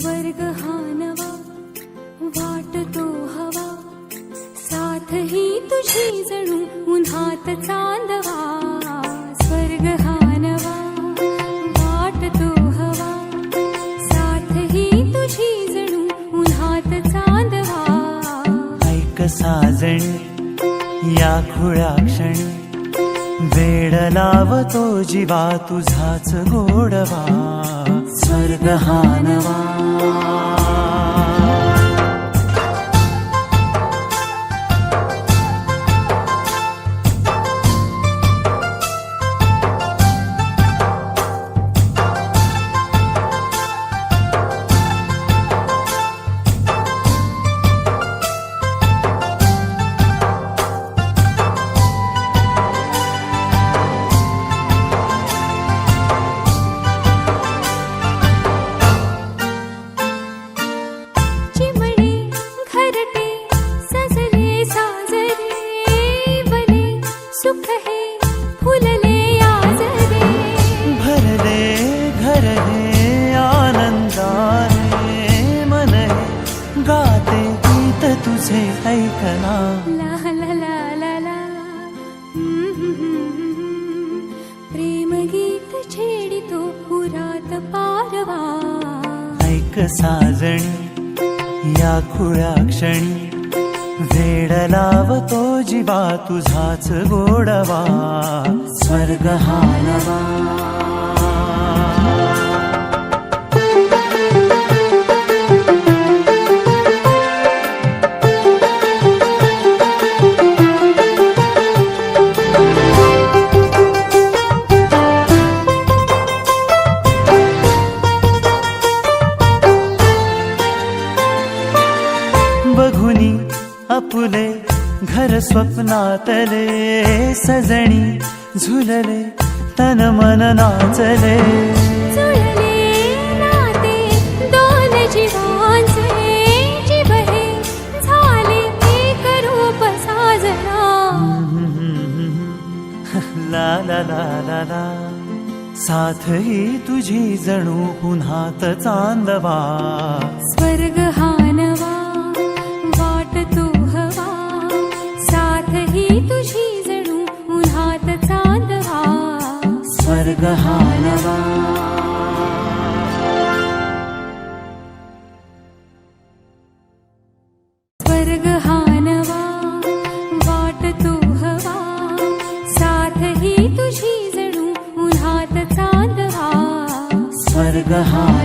स्वर्ग हा नवा वाटतो हवा. साथ ही तुझी जणू उन्हात चांदवा. स्वर्ग हा नवा वाटतो हवा. साथ ही तुझी जणू उन्हात चांदवा. ऐक साजणी या खुळ्या क्षणी. वेड लावतो जीवा तुझाच गोडवा. स्वर्गहानवा। घर हे आनंदाने मन गाते गीत तुझे ऐकना ला ला ला ला ला। प्रेम गीत छेडितो पुरात पारवा। ऐक साजणी या खुळ्या क्षणी वेड लावतो जीवा तुझाच गोडवा। स्वर्ग हा अपुले घर स्वप्नातले सजणी झुलले तन मन नाचले। ला ला ला ला ला। साथ ही तुझी जणू पुन्हात चांदवा। स्वर्ग हा नवा साथ ही तुझी जणू उन्हात चांदवा. स्वर्ग हा नवा. स्वर्ग हा